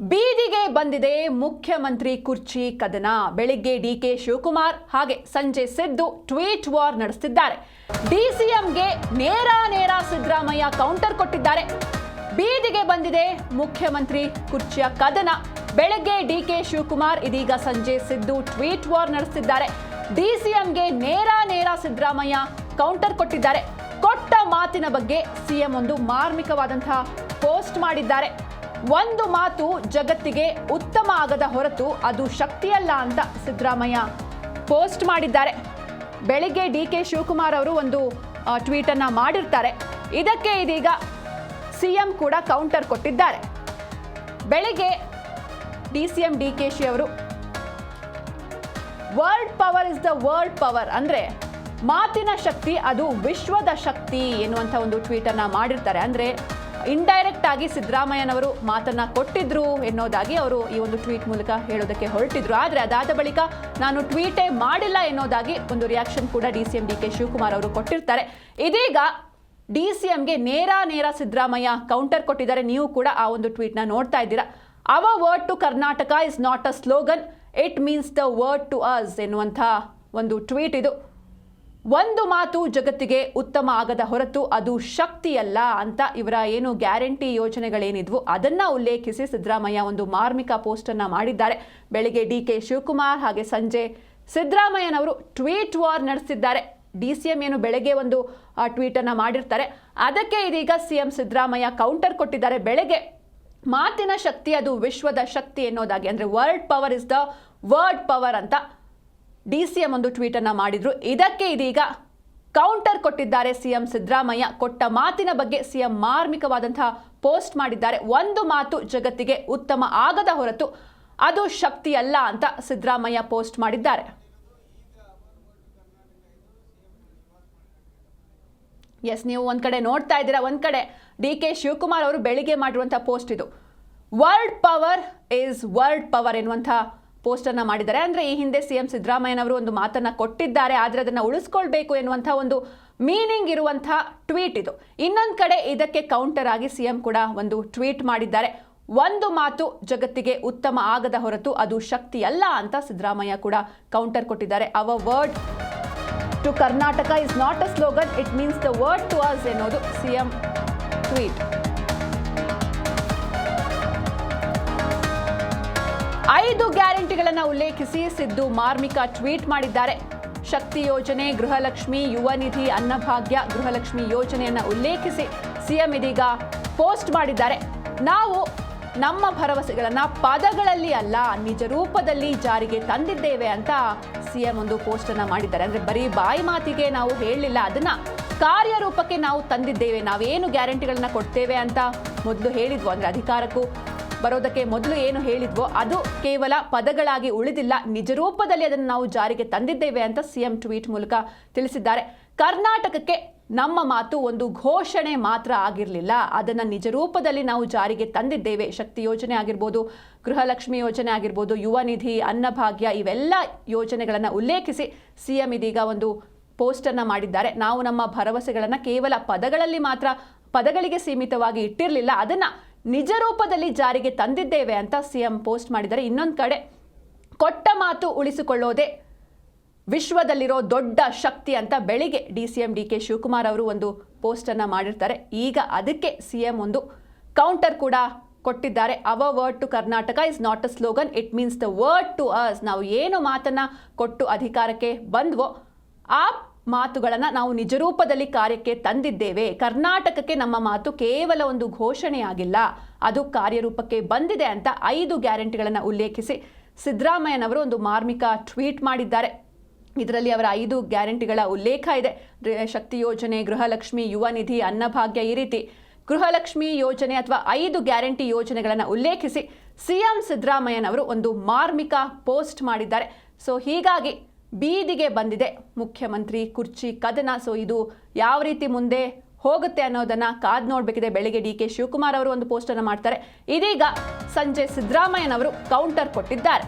ಬೀದಿಗೆ ಬಂದಿದೆ ಮುಖ್ಯಮಂತ್ರಿ ಕುರ್ಚಿ ಕದನ. ಬೆಳಿಗ್ಗೆ ಡಿ ಕೆ ಶಿವಕುಮಾರ್ ಹಾಗೆ ಸಂಜೆ ಸಿದ್ದು ಟ್ವೀಟ್ ವಾರ್ ನಡೆಸುತ್ತಿದ್ದಾರೆ ಡಿಸಿಎಂಗೆ ನೇರ ನೇರ ಸಿದ್ದರಾಮಯ್ಯ ಕೌಂಟರ್ ಕೊಟ್ಟಿದ್ದಾರೆ. ಬೀದಿಗೆ ಬಂದಿದೆ ಮುಖ್ಯಮಂತ್ರಿ ಕುರ್ಚಿಯ ಕದನ. ಬೆಳಗ್ಗೆ ಡಿ ಕೆ ಶಿವಕುಮಾರ್ ಇದೀಗ ಸಂಜೆ ಸಿದ್ದು ಟ್ವೀಟ್ ವಾರ್ ನಡೆಸುತ್ತಿದ್ದಾರೆ ಡಿಸಿಎಂಗೆ ನೇರ ನೇರ ಸಿದ್ದರಾಮಯ್ಯ ಕೌಂಟರ್ ಕೊಟ್ಟಿದ್ದಾರೆ. ಕೊಟ್ಟ ಮಾತಿನ ಬಗ್ಗೆ ಸಿಎಂ ಒಂದು ಮಾರ್ಮಿಕವಾದಂತಹ ಪೋಸ್ಟ್ ಮಾಡಿದ್ದಾರೆ. ಒಂದು ಮಾತು ಜಗತ್ತಿಗೆ ಉತ್ತಮ ಆಗದ ಹೊರತು ಅದು ಶಕ್ತಿಯಲ್ಲ ಅಂತ ಸಿದ್ದರಾಮಯ್ಯ ಪೋಸ್ಟ್ ಮಾಡಿದ್ದಾರೆ. ಬೆಳಿಗ್ಗೆ ಡಿ ಕೆ ಶಿವಕುಮಾರ್ ಅವರು ಒಂದು ಟ್ವೀಟ್ ಅನ್ನ ಮಾಡಿರ್ತಾರೆ. ಇದಕ್ಕೆ ಇದೀಗ ಸಿಎಂ ಕೂಡ ಕೌಂಟರ್ ಕೊಟ್ಟಿದ್ದಾರೆ. ಬೆಳಿಗ್ಗೆ D C M D K she ಅವರು world power is the world power ಅಂದ್ರೆ ಮಾತಿನ ಶಕ್ತಿ ಅದು ವಿಶ್ವದ ಶಕ್ತಿ ಎನ್ನುವಂಥ ಒಂದು ಟ್ವೀಟ್ ಅನ್ನ ಮಾಡಿರ್ತಾರೆ. ಅಂದ್ರೆ ಇಂಡೈರೆಕ್ಟ್ ಆಗಿ ಸಿದ್ದರಾಮಯ್ಯನವರು ಮಾತನ್ನ ಕೊಟ್ಟಿದ್ರು ಎನ್ನೋದಾಗಿ ಅವರು ಈ ಒಂದು ಟ್ವೀಟ್ ಮೂಲಕ ಹೇಳೋದಕ್ಕೆ ಹೊರಟಿದ್ರು. ಆದ್ರೆ ಅದಾದ ಬಳಿಕ ನಾನು ಟ್ವೀಟೇ ಮಾಡಿಲ್ಲ ಎನ್ನೋದಾಗಿ ಒಂದು ರಿಯಾಕ್ಷನ್ ಕೂಡ D C M D K Shivakumar ಅವರು ಕೊಟ್ಟಿರ್ತಾರೆ. ಇದೀಗ ಡಿ ಸಿ ಎಂಗೆ ನೇರ ನೇರ ಸಿದ್ದರಾಮಯ್ಯ ಕೌಂಟರ್ ಕೊಟ್ಟಿದ್ದಾರೆ. ನೀವು ಕೂಡ ಆ ಒಂದು ಟ್ವೀಟ್ನ ನೋಡ್ತಾ ಇದ್ದೀರಾ. Our word to Karnataka is not a slogan it means the word to us ಎನ್ನುವಂಥ ಒಂದು ಟ್ವೀಟ್ ಇದು. ಒಂದು ಮಾತು ಜಗತ್ತಿಗೆ ಉತ್ತಮ ಆಗದ ಹೊರತು ಅದು ಶಕ್ತಿಯಲ್ಲ ಅಂತ ಇವರ ಏನು ಗ್ಯಾರಂಟಿ ಯೋಜನೆಗಳೇನಿದ್ವು, ಅದನ್ನ ಉಲ್ಲೇಖಿಸಿ ಸಿದ್ದರಾಮಯ್ಯ ಒಂದು ಮಾರ್ಮಿಕ ಪೋಸ್ಟ್ ಅನ್ನ ಮಾಡಿದ್ದಾರೆ. ಬೆಳಿಗ್ಗೆ ಡಿ ಕೆ ಶಿವಕುಮಾರ್ ಹಾಗೆ ಸಂಜೆ ಸಿದ್ದರಾಮಯ್ಯನವರು ಟ್ವೀಟ್ ವಾರ್ ನಡೆಸಿದ್ದಾರೆ ಡಿ ಸಿ ಎಂ ಏನು ಬೆಳಗ್ಗೆ ಒಂದು ಟ್ವೀಟ್ ಅನ್ನ ಮಾಡಿರ್ತಾರೆ. ಅದಕ್ಕೆ ಇದೀಗ ಸಿ ಎಂ ಸಿದ್ದರಾಮಯ್ಯ ಕೌಂಟರ್ ಕೊಟ್ಟಿದ್ದಾರೆ. ಬೆಳಗ್ಗೆ ಮಾತಿನ ಶಕ್ತಿ ಅದು ವಿಶ್ವದ ಶಕ್ತಿ ಎನ್ನೋದಾಗಿ, ಅಂದ್ರೆ world power is the word power ಅಂತ ಡಿ ಸಿ ಎಂ ಒಂದು ಟ್ವೀಟ್ ಅನ್ನ ಮಾಡಿದ್ರು. ಇದಕ್ಕೆ ಇದೀಗ ಕೌಂಟರ್ ಕೊಟ್ಟಿದ್ದಾರೆ ಸಿಎಂ ಸಿದ್ದರಾಮಯ್ಯ. ಕೊಟ್ಟ ಮಾತಿನ ಬಗ್ಗೆ ಸಿಎಂ ಮಾರ್ಮಿಕವಾದಂತಹ ಪೋಸ್ಟ್ ಮಾಡಿದ್ದಾರೆ. ಒಂದು ಮಾತು ಜಗತ್ತಿಗೆ ಉತ್ತಮ ಆಗದ ಹೊರತು ಅದು ಶಕ್ತಿ ಅಲ್ಲ ಅಂತ ಸಿದ್ದರಾಮಯ್ಯ ಪೋಸ್ಟ್ ಮಾಡಿದ್ದಾರೆ. ಎಸ್, ನೀವು ಒಂದು ಕಡೆ ನೋಡ್ತಾ ಇದ್ದೀರಾ, ಒಂದು ಕಡೆ ಡಿ ಕೆ ಶಿವಕುಮಾರ್ ಅವರು ಬೆಳಿಗ್ಗೆ ಮಾಡಿರುವಂಥ ಪೋಸ್ಟ್ ಇದು. World power is world power ಎನ್ನುವಂಥ ಪೋಸ್ಟ್ ಅನ್ನ ಮಾಡಿದ್ದಾರೆ. ಅಂದ್ರೆ ಈ ಹಿಂದೆ ಸಿಎಂ ಸಿದ್ದರಾಮಯ್ಯನವರು ಒಂದು ಮಾತನ್ನ ಕೊಟ್ಟಿದ್ದಾರೆ. ಆದರೆ ಅದನ್ನ ಉಳಿಸ್ಕೊಳ್ಬೇಕು ಎನ್ನುವಂಥ ಒಂದು ಮೀನಿಂಗ್ ಇರುವಂಥ ಟ್ವೀಟ್ ಇದು. ಇನ್ನೊಂದು ಕಡೆ ಇದಕ್ಕೆ ಕೌಂಟರ್ ಆಗಿ ಸಿಎಂ ಕೂಡ ಒಂದು ಟ್ವೀಟ್ ಮಾಡಿದ್ದಾರೆ. ಒಂದು ಮಾತು ಜಗತ್ತಿಗೆ ಉತ್ತಮ ಆಗದ ಹೊರತು ಅದು ಶಕ್ತಿ ಅಲ್ಲ ಅಂತ ಸಿದ್ದರಾಮಯ್ಯ ಕೂಡ ಕೌಂಟರ್ ಕೊಟ್ಟಿದ್ದಾರೆ. Our word to Karnataka is not a slogan it means the word to us ಎನ್ನುವುದು ಸಿಎಂ ಟ್ವೀಟ್. ಐದು ಗ್ಯಾರಂಟಿಗಳನ್ನು ಉಲ್ಲೇಖಿಸಿ ಸಿದ್ದು ಮಾರ್ಮಿಕ ಟ್ವೀಟ್ ಮಾಡಿದ್ದಾರೆ. ಶಕ್ತಿ ಯೋಜನೆ, ಗೃಹಲಕ್ಷ್ಮಿ, ಯುವ ನಿಧಿ, ಅನ್ನಭಾಗ್ಯ ಗೃಹಲಕ್ಷ್ಮಿ ಯೋಜನೆಯನ್ನು ಉಲ್ಲೇಖಿಸಿ ಸಿಎಂ ಇದೀಗ ಪೋಸ್ಟ್ ಮಾಡಿದ್ದಾರೆ. ನಾವು ನಮ್ಮ ಭರವಸೆಗಳನ್ನು ಪದಗಳಲ್ಲಿ ಅಲ್ಲ, ನಿಜ ರೂಪದಲ್ಲಿ ಜಾರಿಗೆ ತಂದಿದ್ದೇವೆ ಅಂತ ಸಿಎಂ ಒಂದು ಪೋಸ್ಟ್ ಅನ್ನ ಮಾಡಿದ್ದಾರೆ. ಅಂದರೆ ಬರೀ ಬಾಯಿ ಮಾತಿಗೆ ನಾವು ಹೇಳಲಿಲ್ಲ, ಅದನ್ನು ಕಾರ್ಯರೂಪಕ್ಕೆ ನಾವು ತಂದಿದ್ದೇವೆ. ನಾವೇನು ಗ್ಯಾರಂಟಿಗಳನ್ನು ಕೊಡ್ತೇವೆ ಅಂತ ಮೊದಲು ಹೇಳಿದ್ವು. ಅಂದರೆ ಅಧಿಕಾರಕ್ಕೂ ಬರೋದಕ್ಕೆ ಮೊದಲು ಏನು ಹೇಳಿದ್ವೋ ಅದು ಕೇವಲ ಪದಗಳಾಗಿ ಉಳಿದಿಲ್ಲ. ನಿಜ ರೂಪದಲ್ಲಿ ಅದನ್ನು ನಾವು ಜಾರಿಗೆ ತಂದಿದ್ದೇವೆ ಅಂತ ಸಿಎಂ ಟ್ವೀಟ್ ಮೂಲಕ ತಿಳಿಸಿದ್ದಾರೆ. ಕರ್ನಾಟಕಕ್ಕೆ ನಮ್ಮ ಮಾತು ಒಂದು ಘೋಷಣೆ ಮಾತ್ರ ಆಗಿರಲಿಲ್ಲ. ಅದನ್ನು ನಿಜ ರೂಪದಲ್ಲಿ ನಾವು ಜಾರಿಗೆ ತಂದಿದ್ದೇವೆ. ಶಕ್ತಿ ಯೋಜನೆ ಆಗಿರ್ಬೋದು, ಗೃಹಲಕ್ಷ್ಮಿ ಯೋಜನೆ ಆಗಿರ್ಬೋದು, ಯುವ ನಿಧಿ ಅನ್ನಭಾಗ್ಯ ಇವೆಲ್ಲ ಯೋಜನೆಗಳನ್ನು ಉಲ್ಲೇಖಿಸಿ ಸಿಎಂ ಇದೀಗ ಒಂದು ಪೋಸ್ಟನ್ನು ಮಾಡಿದ್ದಾರೆ. ನಾವು ನಮ್ಮ ಭರವಸೆಗಳನ್ನು ಕೇವಲ ಪದಗಳಲ್ಲಿ ಮಾತ್ರ, ಪದಗಳಿಗೆ ಸೀಮಿತವಾಗಿ ಇಟ್ಟಿರಲಿಲ್ಲ. ಅದನ್ನ ನಿಜ ರೂಪದಲ್ಲಿ ಜಾರಿಗೆ ತಂದಿದ್ದೇವೆ ಅಂತ ಸಿಎಂ ಪೋಸ್ಟ್ ಮಾಡಿದರೆ ಇನ್ನೊಂದು ಕಡೆ ಕೊಟ್ಟ ಮಾತು ಉಳಿಸಿಕೊಳ್ಳೋದೇ ವಿಶ್ವದಲ್ಲಿರೋ ದೊಡ್ಡ ಶಕ್ತಿ ಅಂತ ಬೆಳಿಗ್ಗೆ D C M D K Shivakumar ಅವರು ಒಂದು ಪೋಸ್ಟ್ ಅನ್ನ ಮಾಡಿರ್ತಾರೆ. ಈಗ ಅದಕ್ಕೆ ಸಿ ಎಂ ಒಂದು ಕೌಂಟರ್ ಕೂಡ ಕೊಟ್ಟಿದ್ದಾರೆ. Our word to Karnataka is not a slogan it means the word to us ನಾವು ಏನು ಮಾತನ್ನ ಕೊಟ್ಟು ಅಧಿಕಾರಕ್ಕೆ ಬಂದ್ವೋ ಆ ಮಾತುಗಳನ್ನು ನಾವು ನಿಜರೂಪದಲ್ಲಿ ಕಾರ್ಯಕ್ಕೆ ತಂದಿದ್ದೇವೆ. ಕರ್ನಾಟಕಕ್ಕೆ ನಮ್ಮ ಮಾತು ಕೇವಲ ಒಂದು ಘೋಷಣೆಯಾಗಿಲ್ಲ. ಅದು ಕಾರ್ಯರೂಪಕ್ಕೆ ಬಂದಿದೆ ಅಂತ ಐದು ಗ್ಯಾರಂಟಿಗಳನ್ನು ಉಲ್ಲೇಖಿಸಿ ಸಿದ್ದರಾಮಯ್ಯನವರು ಒಂದು ಮಾರ್ಮಿಕ ಟ್ವೀಟ್ ಮಾಡಿದ್ದಾರೆ. ಇದರಲ್ಲಿ ಅವರ ಐದು ಗ್ಯಾರಂಟಿಗಳ ಉಲ್ಲೇಖ ಇದೆ. ಶಕ್ತಿ ಯೋಜನೆ, ಗೃಹಲಕ್ಷ್ಮಿ, ಯುವ ನಿಧಿ, ಅನ್ನಭಾಗ್ಯ ಈ ರೀತಿ. ಗೃಹಲಕ್ಷ್ಮಿ ಯೋಜನೆ ಅಥವಾ ಐದು ಗ್ಯಾರಂಟಿ ಯೋಜನೆಗಳನ್ನು ಉಲ್ಲೇಖಿಸಿ ಸಿಎಂ ಸಿದ್ದರಾಮಯ್ಯನವರು ಒಂದು ಮಾರ್ಮಿಕ ಪೋಸ್ಟ್ ಮಾಡಿದ್ದಾರೆ. ಸೊ ಹೀಗಾಗಿ ಬೀದಿಗೆ ಬಂದಿದೆ. ಮುಖ್ಯಮಂತ್ರಿ ಕುರ್ಚಿ ಕದನ. ಸೊ ಇದು ಯಾವ ರೀತಿ ಮುಂದೆ ಹೋಗುತ್ತೆ ಅನ್ನೋದನ್ನ ಕಾದ್ ನೋಡಬೇಕಿದೆ. ಬೆಳಿಗ್ಗೆ ಡಿ ಕೆ ಶಿವಕುಮಾರ್ ಅವರು ಒಂದು ಪೋಸ್ಟನ್ನು ಮಾಡ್ತಾರೆ. ಇದೀಗ ಸಂಜೆ ಸಿದ್ದರಾಮಯ್ಯನವರು ಕೌಂಟರ್ ಕೊಟ್ಟಿದ್ದಾರೆ.